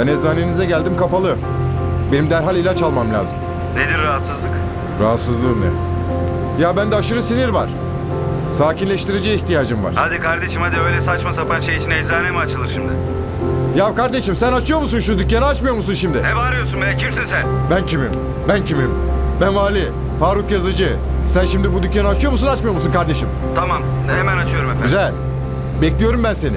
Ben eczanenize geldim kapalı. Benim derhal ilaç almam lazım. Nedir rahatsızlık? Rahatsızlığım ne? Ya bende aşırı sinir var. Sakinleştiriciye ihtiyacım var. Hadi kardeşim hadi öyle saçma sapan şey için eczane mi açılır şimdi? Ya kardeşim sen açıyor musun şu dükkanı açmıyor musun şimdi? Ne bağırıyorsun be? Kimsin sen? Ben kimim? Ben kimim? Ben Vali. Faruk Yazıcı. Sen şimdi bu dükkanı açıyor musun açmıyor musun kardeşim? Tamam hemen açıyorum efendim. Güzel. Bekliyorum ben seni.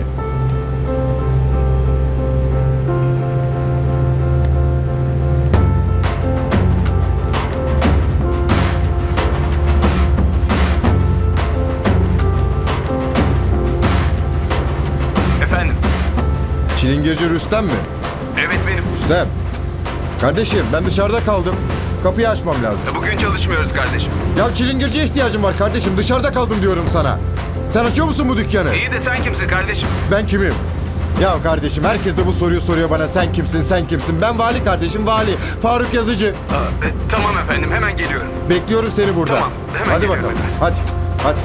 Çilingirci Rüstem mi? Evet benim. Rüstem. Kardeşim ben dışarıda kaldım. Kapıyı açmam lazım. E, Bugün çalışmıyoruz kardeşim. Ya çilingirciye ihtiyacım var kardeşim. Dışarıda kaldım diyorum sana. Sen açıyor musun bu dükkanı? İyi de sen kimsin kardeşim? Ben kimim? Ya kardeşim herkes de bu soruyu soruyor bana. Sen kimsin, sen kimsin? Ben Vali kardeşim, Vali. Faruk Yazıcı. Aa, e, tamam efendim hemen geliyorum. Bekliyorum seni burada. Tamam, hemen Hadi geliyorum bakalım. efendim. Hadi, hadi.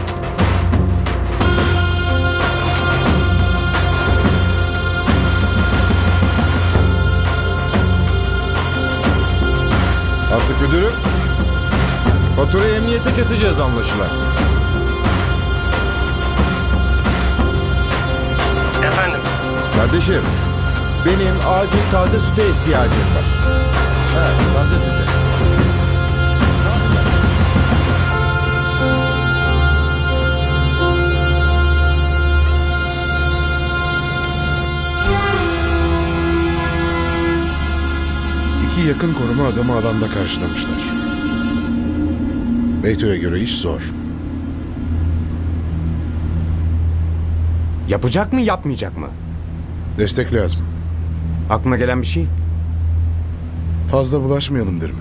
Artık müdürüm. Faturayı emniyete keseceğiz anlaşılan. Efendim? Kardeşim, benim acil taze süte ihtiyacım var. Ha, taze süte. İki yakın koruma adamı alanda karşılamışlar. Beyto'ya göre iş zor. Yapacak mı yapmayacak mı? Destek lazım. Aklına gelen bir şey? Fazla bulaşmayalım derim.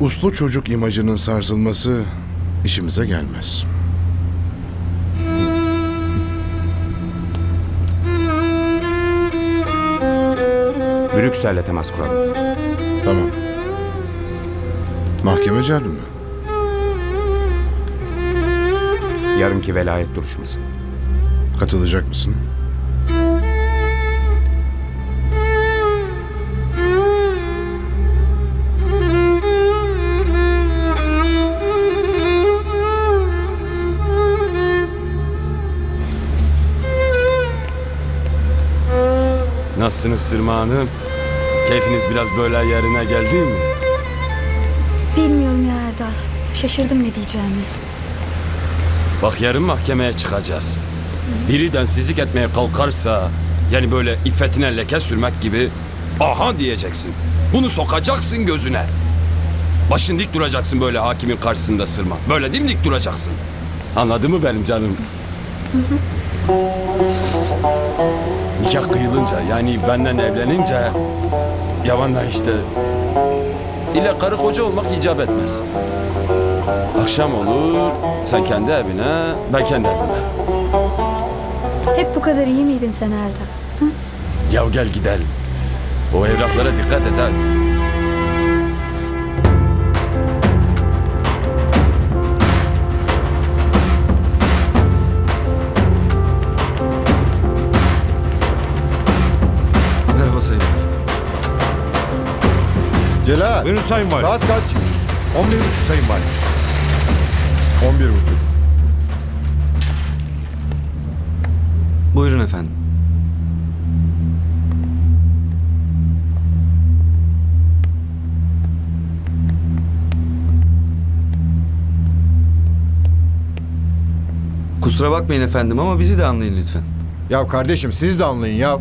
Uslu çocuk imajının sarsılması işimize gelmez. Brüksel'le temas kuralım. Tamam. Mahkeme celbi mi? Yarınki velayet duruşması. Katılacak mısın? Nasılsınız Sırma Hanım? Keyfiniz biraz böyle yerine geldi mi? Bilmiyorum ya Erdal. Şaşırdım ne diyeceğimi. Bak yarın mahkemeye çıkacağız. Biri densizlik etmeye kalkarsa, yani böyle iffetine leke sürmek gibi aha diyeceksin. Bunu sokacaksın gözüne. Başın dik duracaksın böyle hakimin karşısında Sırma. Böyle dimdik duracaksın. Anladın mı benim canım? Nikah kıyılınca yani benden evlenince yavanla işte ile karı koca olmak icap etmez. Akşam olur, sen kendi evine, ben kendi evime. Hep bu kadar iyi miydin sen Erdal? Ya gel gidelim. O evraklara dikkat et hadi. Celal. Buyurun Sayın Valim. Saat kaç? 11.30 Sayın Valim. 11 buçuk. Buyurun efendim. Kusura bakmayın efendim ama bizi de anlayın lütfen. Ya kardeşim siz de anlayın ya.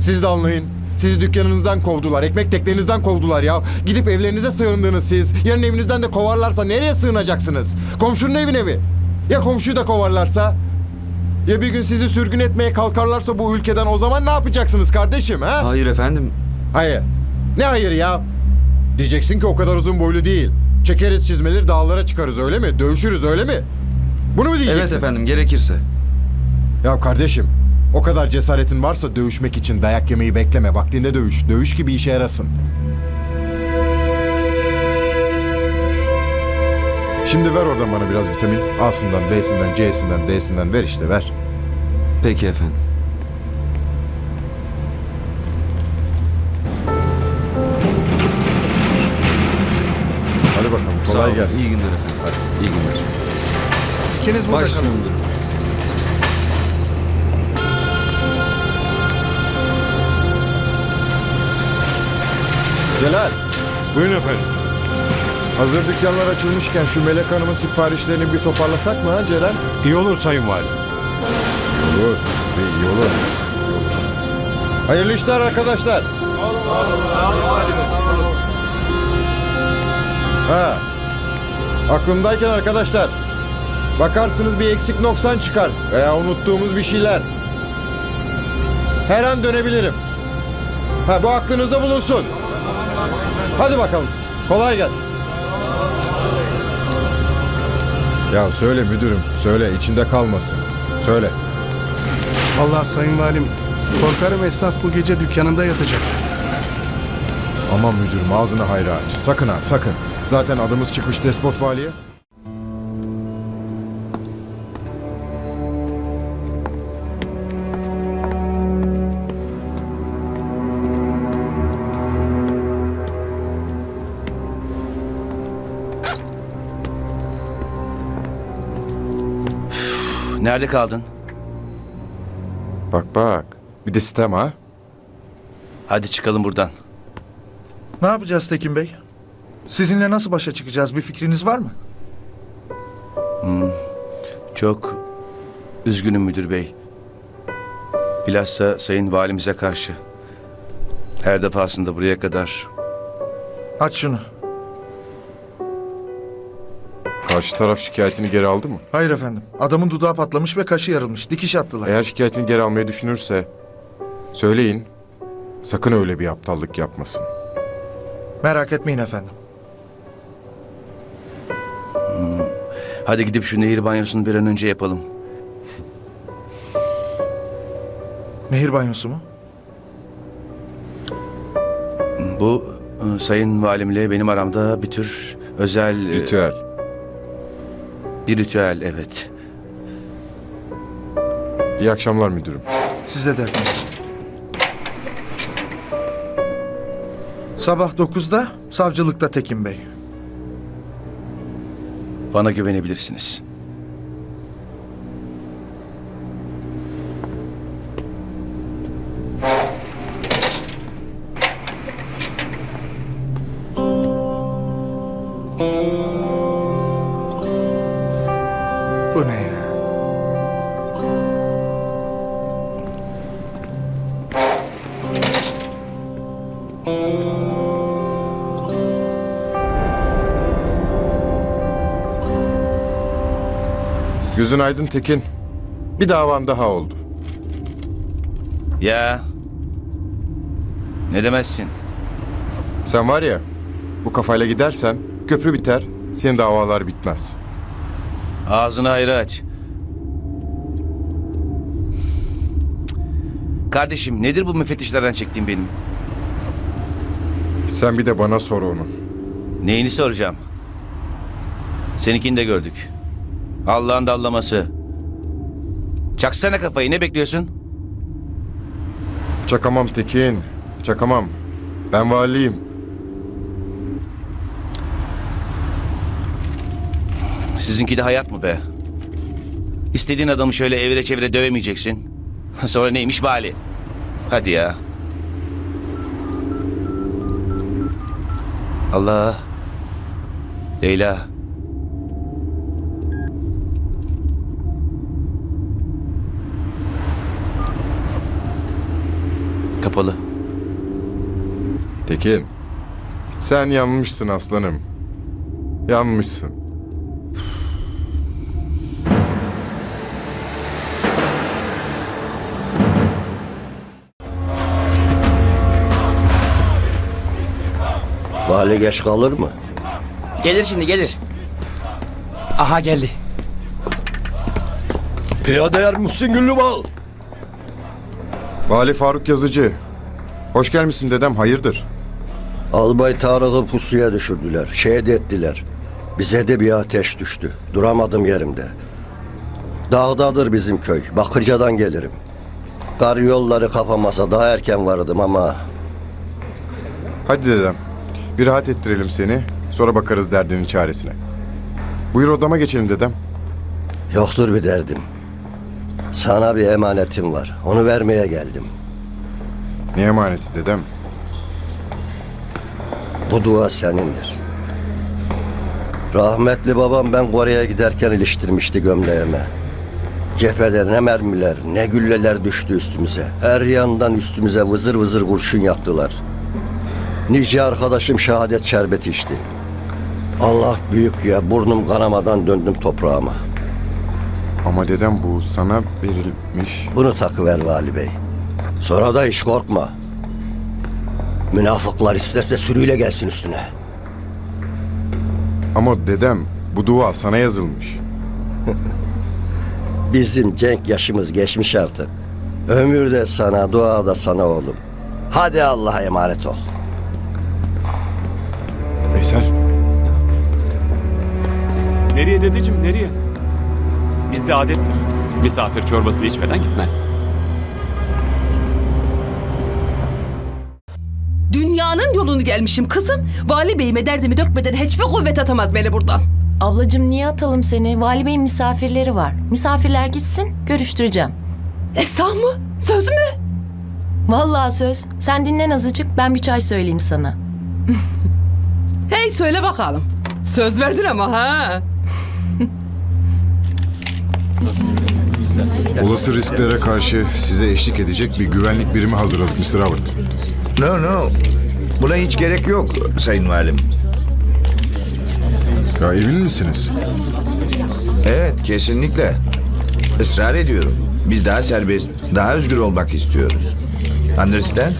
Siz de anlayın. Sizi dükkanınızdan kovdular. Ekmek teknenizden kovdular ya. Gidip evlerinize sığındınız siz. Yarın evinizden de kovarlarsa nereye sığınacaksınız? Komşunun evine mi? Ya komşuyu da kovarlarsa? Ya bir gün sizi sürgün etmeye kalkarlarsa bu ülkeden o zaman ne yapacaksınız kardeşim ha? Hayır efendim. Hayır. Ne hayır ya? Diyeceksin ki o kadar uzun boylu değil. Çekeriz çizmeleri dağlara çıkarız öyle mi? Dövüşürüz öyle mi? Bunu mu diyeceksin? Evet efendim gerekirse. Ya kardeşim, o kadar cesaretin varsa dövüşmek için dayak yemeyi bekleme. Vaktinde dövüş. Dövüş gibi işe yarasın. Şimdi ver oradan bana biraz vitamin. A'sından, B'sinden, C'sinden, D'sinden ver işte ver. Peki efendim. Hadi bakalım. Kolay gelsin. İyi günler efendim. Hadi. İyi günler. İkiniz burada kalın. Celal, Buyurun efendim. hazır dükkanlar açılmışken şu Melek Hanım'ın siparişlerini bir toparlasak mı ha Celal? İyi olur Sayın Valim. Olur, iyi olur. Hayırlı işler arkadaşlar. Ha, aklımdayken arkadaşlar. Bakarsınız bir eksik noksan çıkar veya unuttuğumuz bir şeyler. Her an dönebilirim. Ha bu aklınızda bulunsun. Hadi bakalım. Kolay gelsin. Ya söyle müdürüm, söyle içinde kalmasın. Söyle. Allah Sayın Valim. Korkarım esnaf bu gece dükkanında yatacak. Aman müdürüm ağzını hayra aç. Sakın ha sakın. Zaten adımız çıkmış despot valiye. Nerede kaldın? Bak bak. Bir de sistem ha. Hadi çıkalım buradan. Ne yapacağız Tekin Bey? Sizinle nasıl başa çıkacağız bir fikriniz var mı? Çok üzgünüm müdür bey. Bilhassa sayın valimize karşı. Her defasında buraya kadar Aç şunu. Karşı taraf şikayetini geri aldı mı? Hayır efendim. Adamın dudağı patlamış ve kaşı yarılmış. Dikiş attılar. Eğer şikayetini geri almayı düşünürse söyleyin. Sakın öyle bir aptallık yapmasın. Merak etmeyin efendim. hadi gidip şu nehir banyosunu bir an önce yapalım. Nehir banyosu mu? Bu e, sayın valimle benim aramda bir tür özel e, Ritüel. Bir ritüel evet. İyi akşamlar müdürüm. Size de efendim. Sabah 9'da savcılıkta Tekin Bey. Bana güvenebilirsiniz. Gözün aydın Tekin. Bir davan daha oldu. Ya ne demezsin? Sen var ya bu kafayla gidersen köprü biter, senin davalar bitmez. Ağzını ayrı aç. Kardeşim nedir bu müfettişlerden çektiğim benim? Sen bir de bana sor onu. Neyini soracağım? Seninkini de gördük. Allah'ın dallaması. Çaksana kafayı ne bekliyorsun? Çakamam Tekin, çakamam. Ben valiyim. Sizinki de hayat mı be? İstediğin adamı şöyle evire çevire dövemeyeceksin. Sonra neymiş vali? Hadi ya. Allah. Leyla. Kapalı. Tekin, sen yanmışsın aslanım. Yanmışsın. Vali geç kalır mı? Gelir şimdi gelir. Aha geldi. Piyade yer Muhsin Güllübal. Vali Faruk Yazıcı. Hoş gelmişsin dedem, hayırdır? Albay Tarık'ı pusuya düşürdüler. Şehit ettiler. Bize de bir ateş düştü. Duramadım yerimde. Dağdadır bizim köy. Bakırca'dan gelirim. Kar yolları kapamasa daha erken vardım ama Hadi dedem, bir rahat ettirelim seni. Sonra bakarız derdinin çaresine. Buyur odama geçelim dedem. Yoktur bir derdim. Sana bir emanetim var. Onu vermeye geldim. Ne emaneti dedem? Bu dua senindir. Rahmetli babam ben Kore'ye giderken iliştirmişti gömleğime. Cepheden ne mermiler ne gülleler düştü üstümüze. Her yandan üstümüze vızır vızır kurşun yaktılar. Nice arkadaşım şehadet şerbeti içti. Allah büyük ya burnum kanamadan döndüm toprağıma. Ama dedem bu sana verilmiş. Bunu takıver Vali Bey. Sonra da hiç korkma. Münafıklar isterse sürüyle gelsin üstüne. Ama dedem bu dua sana yazılmış. Bizim cenk yaşımız geçmiş artık. Ömür de sana, dua da sana oğlum. Hadi Allah'a emanet ol. Veysel. Nereye dedeciğim nereye? Bizde adettir. Misafir çorbasını içmeden gitmez. Yolunu gelmişim kızım. Vali beyime derdimi dökmeden hiçbir kuvvet atamaz beni buradan. Ablacığım niye atalım seni? Vali Bey'in misafirleri var. Misafirler gitsin, görüştüreceğim. Esra mı? Söz mü? Vallahi söz. Sen dinlen azıcık, ben bir çay söyleyeyim sana. Hey söyle bakalım. Söz verdin ama ha. Olası risklere karşı size eşlik edecek bir güvenlik birimi hazırladık Mr. Howard. No no. Buna hiç gerek yok sayın valim. Ya emin misiniz? Evet kesinlikle. Israr ediyorum. Biz daha serbest, daha özgür olmak istiyoruz. Understand?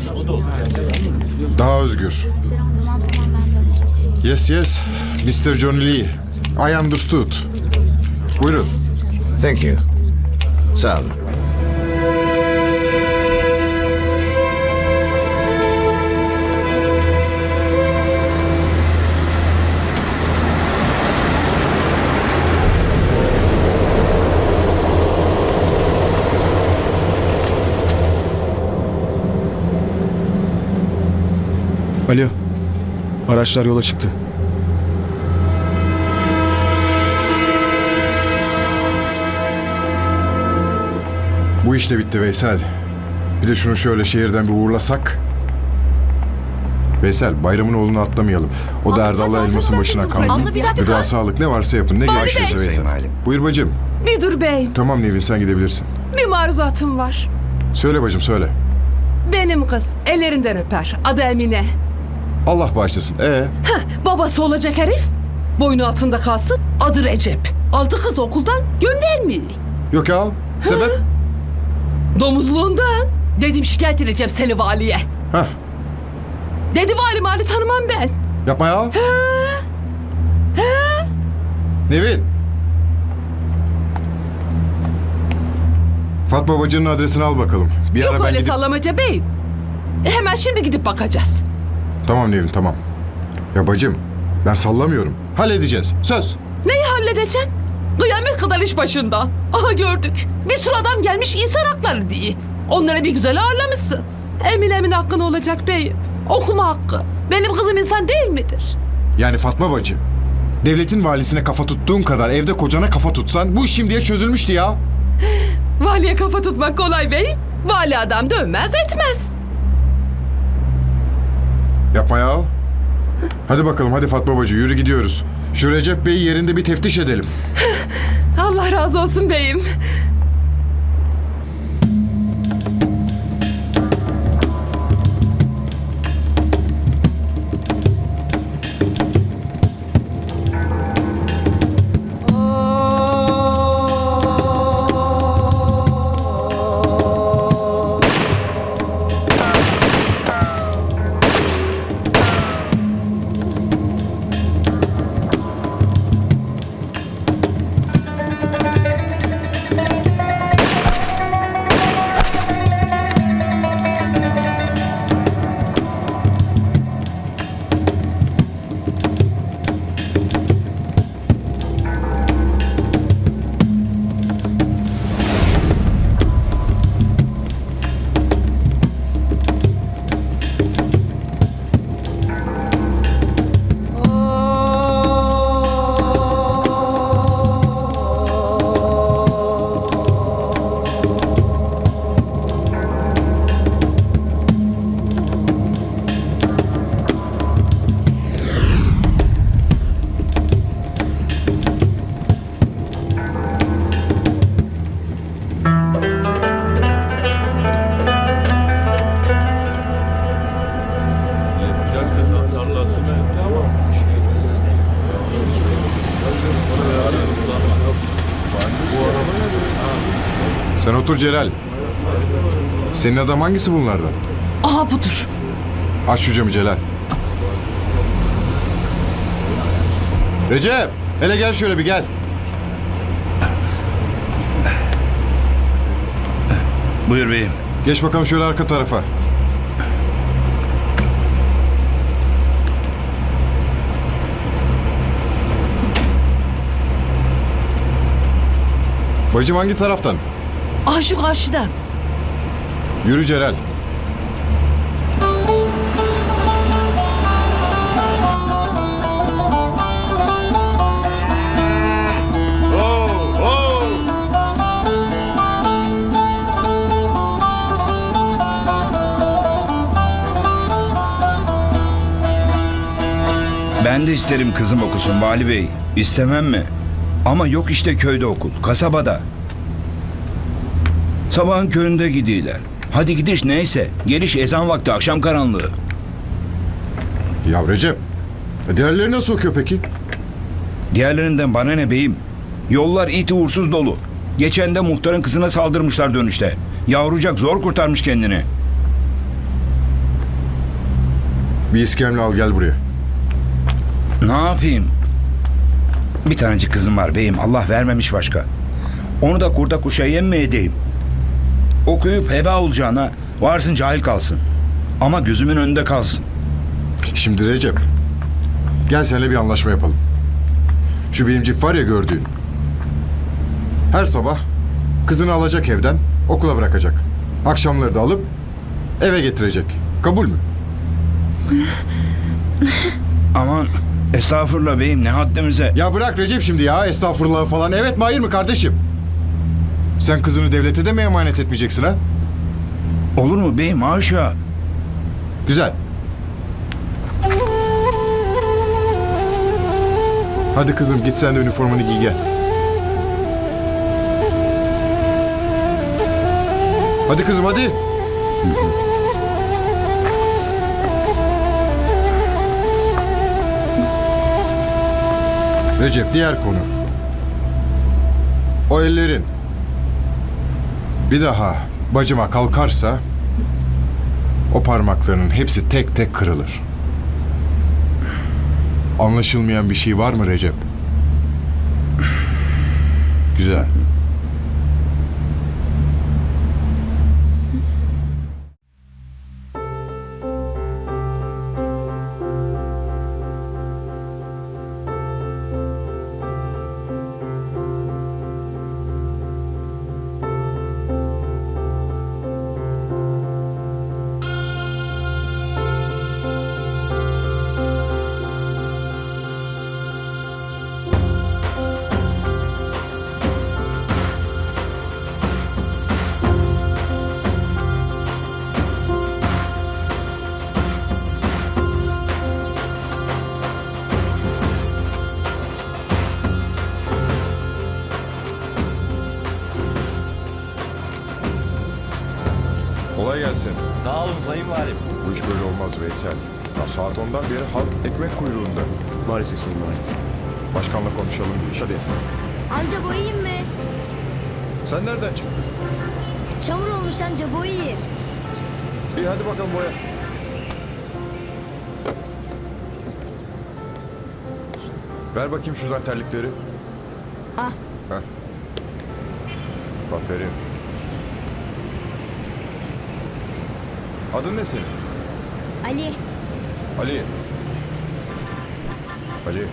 Daha özgür. Yes yes. Mr. John Lee. I understood. Buyurun. Thank you. Sağ olun. Alo. Araçlar yola çıktı. Bu iş de bitti Veysel. Bir de şunu şöyle şehirden bir uğurlasak. Veysel bayramın oğlunu atlamayalım. O da Erdal'la elmasın başına kaldı. Abla, bir dakika. Gıda sağlık ne varsa yapın. Ne Bari gerekiyorsa Bey. Veysel. Sayın. Buyur bacım. Bir dur beyim. Tamam Nevin sen gidebilirsin. Bir maruzatım var. Söyle bacım söyle. Benim kız ellerinden öper. Adı Emine. Allah bağışlasın. Ee, Babası olacak herif. Boynu altında kalsın. Adı Recep. Altı kız okuldan göndermiyor. yok ya. Sebep? Domuzluğundan. Dedim şikayet edeceğim seni valiye. Hah. Dedi vali mali tanımam ben. Yapma ya. Nevin. Fatma bacının adresini al bakalım. Bir Yok ara ben öyle gidip... sallamaca beyim. Hemen şimdi gidip bakacağız. Tamam Nevin tamam. Ya bacım ben sallamıyorum. Halledeceğiz. Söz. Neyi halledeceksin? Kıyamet kadar iş başında. Aha gördük. Bir sürü adam gelmiş insan hakları diye. Onlara bir güzel ağırlamışsın. Eminemin hakkı olacak beyim? Okuma hakkı. Benim kızım insan değil midir? Yani Fatma bacı. Devletin valisine kafa tuttuğun kadar evde kocana kafa tutsan bu iş şimdiye çözülmüştü ya. Valiye kafa tutmak kolay beyim. Vali adam dövmez etmez. Yapma ya. Hadi bakalım hadi Fatma bacı yürü gidiyoruz. Şu Recep Bey'i yerinde bir teftiş edelim. Allah razı olsun beyim. Otur Celal. Senin adam hangisi bunlardan? Aha budur. Aç şu camı Celal. Recep! Hele gel şöyle bir gel. Buyur beyim. Geç bakalım şöyle arka tarafa. Bacım hangi taraftan? Aha şu karşıdan. Yürü Celal. Ben de isterim kızım okusun Vali Bey. İstemem mi? Ama yok işte köyde okul, kasabada. Sabahın köründe gidiyorlar. Hadi gidiş neyse. Geliş ezan vakti akşam karanlığı. Ya Recep. e Diğerleri nasıl okuyor peki? Diğerlerinden bana ne beyim? Yollar it uğursuz dolu. Geçen de muhtarın kızına saldırmışlar dönüşte. Yavrucak zor kurtarmış kendini. Bir iskemle al gel buraya. Ne yapayım? Bir tanecik kızım var beyim. Allah vermemiş başka. Onu da kurda kuşa yem mi edeyim? Okuyup heba olacağına varsın cahil kalsın. Ama gözümün önünde kalsın. Şimdi Recep. Gel seninle bir anlaşma yapalım. Şu benim cip var ya gördüğün. Her sabah kızını alacak evden okula bırakacak. Akşamları da alıp eve getirecek. Kabul mü? Aman estağfurullah beyim ne haddimize. Ya bırak Recep şimdi ya estağfurullah falan. Evet mi hayır mı kardeşim? Sen kızını devlete de mi emanet etmeyeceksin ha? Olur mu beyim haşa. Güzel. Hadi kızım git sen de üniformanı giy gel. Hadi kızım hadi. Recep diğer konu. O ellerin bir daha bacıma kalkarsa o parmaklarının hepsi tek tek kırılır. Anlaşılmayan bir şey var mı Recep? Güzel. Kolay gelsin. Sağ olun Sayın Valim. Bu iş böyle olmaz Veysel. Ya saat ondan beri halk ekmek kuyruğunda. Maalesef Sayın Valim. Başkanla konuşalım. Hadi. Amca boyayayım mı? Sen nereden çıktın? Çamur olmuş amca boyayayım. İyi hadi bakalım boya. Ver bakayım şuradan terlikleri. Al. Heh. Aferin. Adın ne senin? Ali. Ali. Ali.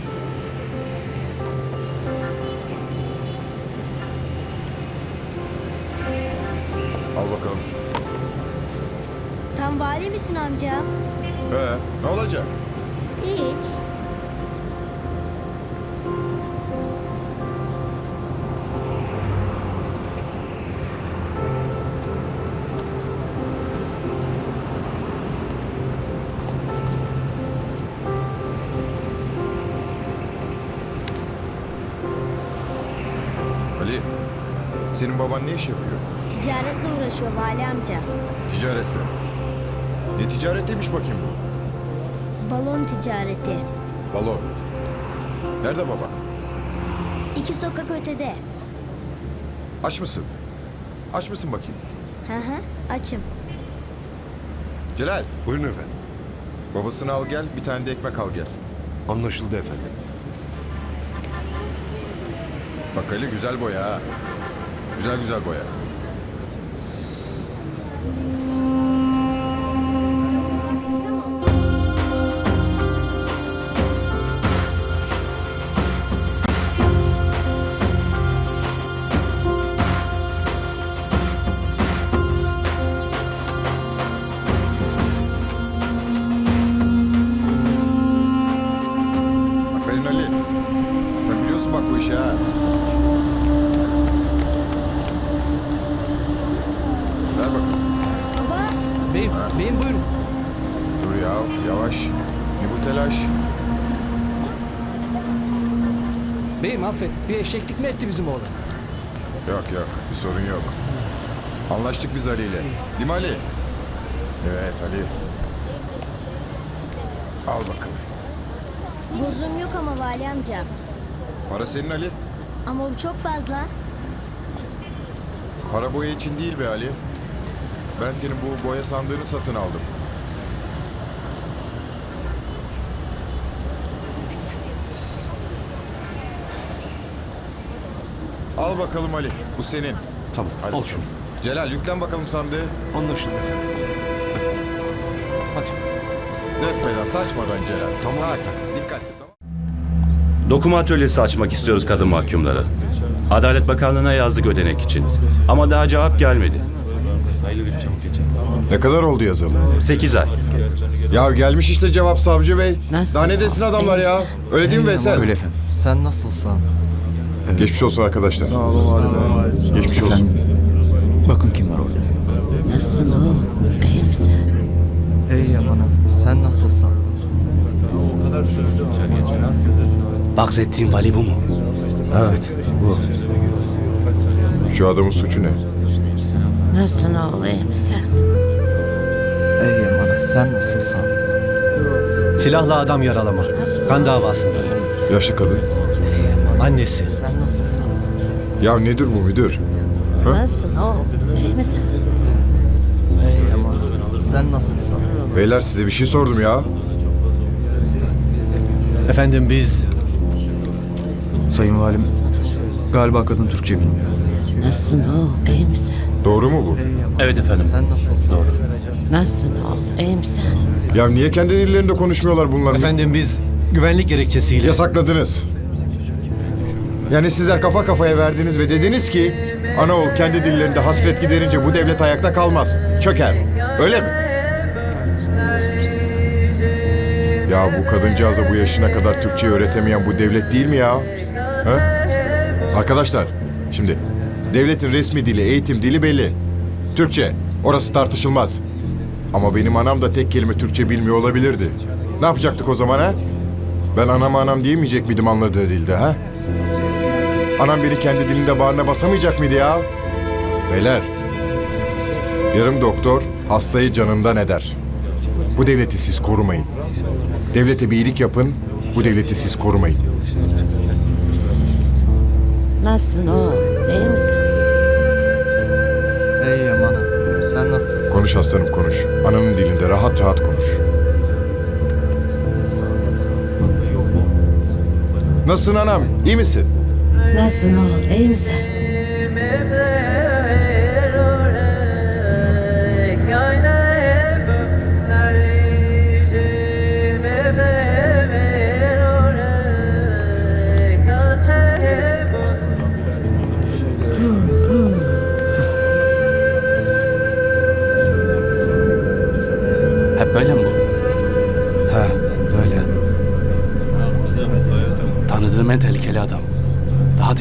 Al bakalım. Sen vali misin amca? He, ne olacak? Hiç. Senin baban ne iş yapıyor? Ticaretle uğraşıyor vali amca. Ticaretle. Ne ticaretiymiş bakayım bu? Balon ticareti. Balon. Nerede baba? İki sokak ötede. Aç mısın? Aç mısın bakayım? Hı hı açım. Celal. Buyurun efendim. Babasını al gel, bir tane de ekmek al gel. Anlaşıldı efendim. Bak Ali güzel boya ha. Güzel güzel boya. Beyim affet, bir eşeklik mi etti bizim oğlan? Yok yok bir sorun yok. Anlaştık biz Ali ile. Değil mi Ali? Evet Ali. Al bakalım. Bozum yok ama vali amca. Para senin Ali. Ama bu çok fazla. Para boya için değil be Ali. Ben senin bu boya sandığını satın aldım. Al bakalım Ali. Bu senin. Tamam. Hadi. Al şunu. Celal yüklen bakalım sandığı. Anlaşıldı efendim. Hadi. Dökmeden saçmadan Celal. Tamam. Sakin. Dikkatli tamam. Dokuma atölyesi açmak istiyoruz kadın mahkumlara. Adalet Bakanlığı'na yazdık ödenek için. Ama daha cevap gelmedi. Ne kadar oldu yazalı? 8 ay. Ya gelmiş işte cevap savcı bey. Daha ne desin adamlar ya? Öyle değil mi Veysel? Öyle efendim. Sen nasılsın? Geçmiş olsun arkadaşlar. Sağ olun. Geçmiş olsun. Bakın kim var orada. Nasılsın oğlum? İyi misin? İyi amanım. Sen nasılsın? Bahsettiğin vali bu mu? Evet. Bu. Şu adamın suçu ne? Nasılsın oğlum? İyi misin? İyi amanım. Sen nasılsın? Silahla adam yaralama. Kan davasında. Yaşlı kadın. Annesi. Sen nasılsın? Ya nedir bu müdür? Nasılsın oğlum? İyi misin? İyi amanım. Sen nasılsın? Beyler size bir şey sordum ya. Efendim biz... Sayın Valim, galiba kadın Türkçe bilmiyor. Nasılsın oğlum? İyi misin? Doğru mu bu? Evet efendim. Sen nasılsın? Doğru. Nasılsın oğlum? İyi misin? Ya niye kendi dillerinde konuşmuyorlar bunlar? Efendim biz güvenlik gerekçesiyle... Yasakladınız. Yani sizler kafa kafaya verdiniz ve dediniz ki Anaoğul kendi dillerinde hasret giderince bu devlet ayakta kalmaz. Çöker. Öyle mi? Ya bu kadıncağıza bu yaşına kadar Türkçe öğretemeyen bu devlet değil mi ya? Ha? Arkadaşlar şimdi devletin resmi dili, eğitim dili belli. Türkçe. Orası tartışılmaz. Ama benim anam da tek kelime Türkçe bilmiyor olabilirdi. Ne yapacaktık o zaman ha? Ben anam anam diyemeyecek miydim anladığı dilde ha? Anam beni kendi dilinde bağrına basamayacak mıydı ya? Beyler, yarım doktor hastayı canından eder. Bu devleti siz korumayın. Devlete bir iyilik yapın, bu devleti siz korumayın. Nasılsın oğlum? İyi misin? İyi amanım. Sen nasılsın? Konuş aslanım konuş. Ananın dilinde rahat rahat konuş. Nasılsın anam? İyi misin? Nasılsın oğlum? İyi misin?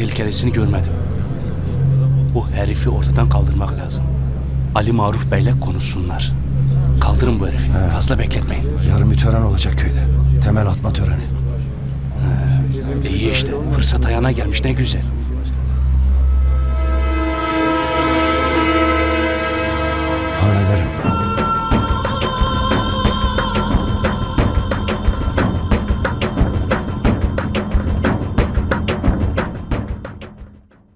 Daha tehlikelisini görmedim. Bu herifi ortadan kaldırmak lazım. Ali Maruf Bey'le konuşsunlar. Kaldırın bu herifi. Fazla bekletmeyin. Yarın bir tören olacak köyde. Temel atma töreni. İyi işte. Fırsat ayağına gelmiş ne güzel.